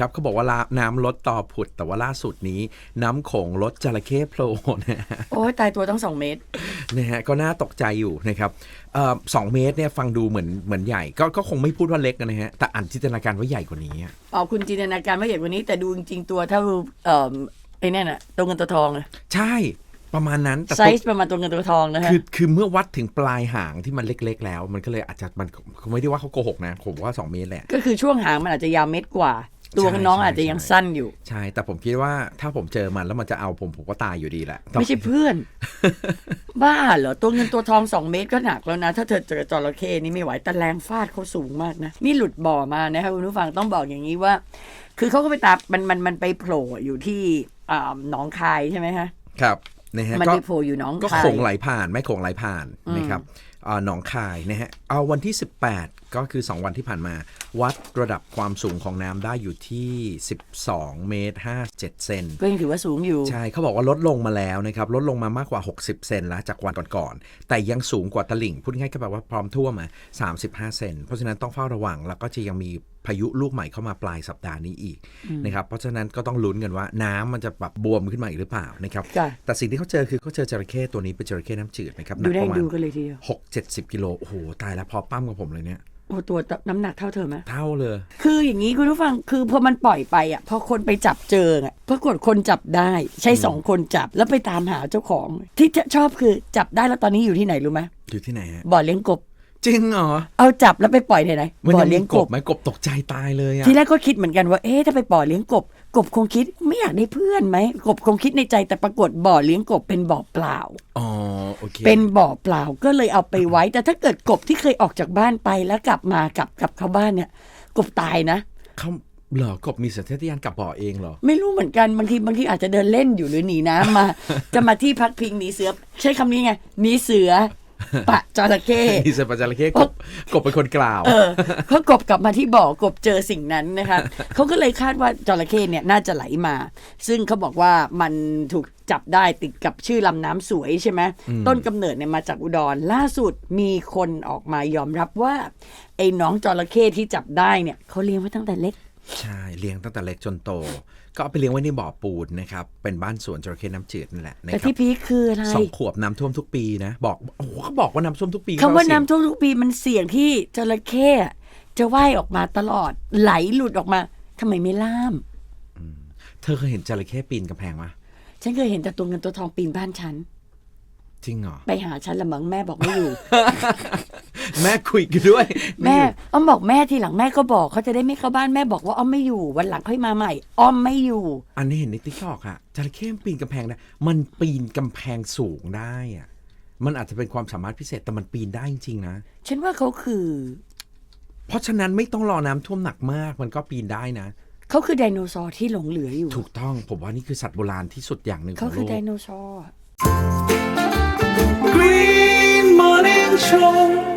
ครับเขาบอกว่าละน้ำลดต่อผุด แต่ว่าล่าสุดนี้ น้ำโขงลดจระเข้โผล่นะฮะโอ้ยตายตัวต้องสองเมตรนะฮะก็น่าตกใจอยู่นะครับเอ่อสองเมตรเนี่ยฟังดูเหมือนเหมือนใหญ่ก็ก็คงไม่พูดว่าเล็กนะฮะแต่อ่านจินตนาการว่าใหญ่กว่านี้อะอ๋อคุณจินตนาการว่าใหญ่กว่านี้ แต่ดูจริงๆตัวเท่าเอ่อไอ้นั่นน่ะตัวเงินตัวทองเลยใช่ประมาณนั้นแต่ไซตัวส์ประมาณตัวเงินตัวทองนะฮะคือคือเมื่อวัดถึงปลายหางที่มันเล็ก ๆ แล้ว มันก็เลยอาจจะมันเขาไม่ได้ว่าเขาโกหกนะผมว่า 2 เมตรแหละก็คือช่วงหางมันอาจจะยาวเม็ดกว่า ตัวใช่น้องใช่อาจจะยังใช่สั้นอยู่ ใช่ แต่ผมคิดว่าถ้าผมเจอมันแล้วมันจะเอาผมผมก็ตายอยู่ดีแหละ ไม่ใช่เพื่อน บ้าเหรอ ตัวเงินตัวทองสองเมตรก็หนักแล้วนะ ถ้าเธอเจอจระเข้นี่ไม่ไหวแต่แรงฟาดเขาสูงมากนะ นี่หลุดบ่อมานะคะคุณผู้ฟังต้องบอกอย่างนี้ว่า คือเขาก็ไปตามมันมันมันไปโผล่อยู่ที่อ่าหนองคายใช่ไหมฮะครับนะฮะมันก็ไปโผล่อยู่หนองก็คายโขงไหลผ่านแม่โขงไหลผ่านนะครับเอ่อ หนองคายนะฮะเอาวันที่ 18 ก็คือ 2 วันที่ผ่านมา วัดระดับความสูงของน้ำได้อยู่ที่ 12 เมตร 57 เซนก็ยังถือว่าสูงอยู่ ใช่เขาบอกว่าลดลงมาแล้วนะครับ ลดลงมามากกว่า 60 เซนแล้วจากวันก่อนๆแต่ยังสูงกว่าตลิ่ง พูดง่ายๆก็แบบว่าพร้อมท่วมอะ35 เซนเพราะฉะนั้นต้องเฝ้าระวังแล้วก็จะยังมีพายุลูกใหม่เข้ามาปลายสัปดาห์นี้อีกนะครับเพราะฉะนั้นก็ต้องลุ้นกันว่าน้ำมันจะปรับบวมขึ้นมาอีกหรือเปล่านะครับจ้ะแต่สิ่งที่เขาเจอคือเขาเจอจระเข้ตัวนี้เป็นจระเข้น้ำจืดนะครับหนัดูกได้ประมาณดูกันเลยทีเดียวหกเจ็ดสิบกิโลโอ้โหตายแล้วพอปั้มกับผมเลยเนี่ยโอ้ตัวน้ำหนักเท่าเธอไหมเท่าเลย คืออย่างนี้คุณผู้ฟังคือพอมันปล่อยไปอะพอคนไปจับเจออะปรากฏคนจับได้ใช้สองคนจับแล้วไปตามหาเจ้าของ ที่ชอบคือจับได้แล้วตอนนี้อยู่ที่ไหนรู้ไหมอยู่ที่ไหนฮะบ่อเลี้ยงกบ จริงเหรอ เอาจับแล้วไปปล่อยที่ไหนมันบ่อยังเลี้มียงกกบบไหมกบตกใจตายเลยอะทีแรกก็คิดเหมือนกันว่าเอ๊ะถ้าไปบ่อเลี้ยงกบ กบคงคิดไม่อยากได้เพื่อนไหมกบคงคิดในใจแต่ปรากฏบ่อเลี้ยงกบเป็นบ่อเปล่าอ๋อโอเคเป็นบ่อเปล่าก็เลยเอาไปไว้ แต่ถ้าเกิดกบที่เคยออกจากบ้านไปแล้วกลับมากลับกลับเข้าบ้านเนี่ย กบตายนะเขาเหรอกบมีสัญชาตญาณกลับบ่อเองเหรอ ไม่รู้เหมือนกันบางทีบางทีอาจจะเดินเล่นอยู่หรือหนีน้ำมา จะมาที่พักพิงหนีเสือ ใช้คำนี้ไงหนีเสือ ปะจระเข้มีสัญชาตจระเข้กบกบเป็นคนกล่าว เออเขากบกลับมาที่บ่อกบเจอสิ่งนั้นนะคะเขาก็เลยคาดว่าจระเข้เนี่ยน่าจะไหลมา ซึ่งเขาบอกว่ามันถูกจับได้ติดกับชื่อลำน้ำสวยใช่ไหมต้นกำเนิดเนี่ยมาจากอุดรล่าสุดมีคนออกมายอมรับว่าไอ้น้องจระเข้ที่จับได้เนี่ยเขาเลี้ยงไว้ตั้งแต่เล็ก ใช่เลี้ยงตั้งแต่เล็กจนโต ก็เอาไปเลี้ยงไว้ในบ่อปูนนะครับ เป็นบ้านสวนจระเข้น้ำจืดนั่นแหละนะแต่ครับที่พีคคืออะไรสองขวบน้ำท่วมทุกปีนะ บอกโอ้โหเขาบอกว่าน้ำท่วมทุกปีคำว่าเขเสี่ยงน้ำท่วมทุกปีมันเสี่ยงที่จระเข้อะจะว่ายออกมาตลอดไหลหลุดออกมาทำไมไม่ล่าม เธอเคยเห็นจระเข้ปีนกำแพงไหมฉันเคยเห็นแต่ตัวเงินตัวทองปีนบ้านฉัน จริงเหรอ ไปหาฉันละมั้งแม่บอกไม่อยู่ แม่คุยกันด้วยแม่อ้อมบอกแม่ทีหลังแม่ก็บอกเขาจะได้ไม่เข้าบ้านแม่บอกว่าอ้อมไม่อยู่วันหลังค่อยมาใหม่ อ้อมไม่อยู่ อันนี้เห็นในติ๊กตอกอะจระเข้มันปีนกำแพงได้มันปีนกำแพงสูงได้อะมันอาจจะเป็นความสามารถพิเศษแต่มันปีนได้จริงๆนะ ฉันว่าเขาคือ เพราะฉะนั้นไม่ต้องรอน้ำท่วมหนักมาก มันก็ปีนได้นะ เขาคือไดโนเสาร์ที่หลงเหลืออยู่ ถูกต้องผมว่านี่คือสัตว์โบราณที่สุดอย่างหนึ่งขเขาองคือโลไดกโนเสาร์ Green Morning Show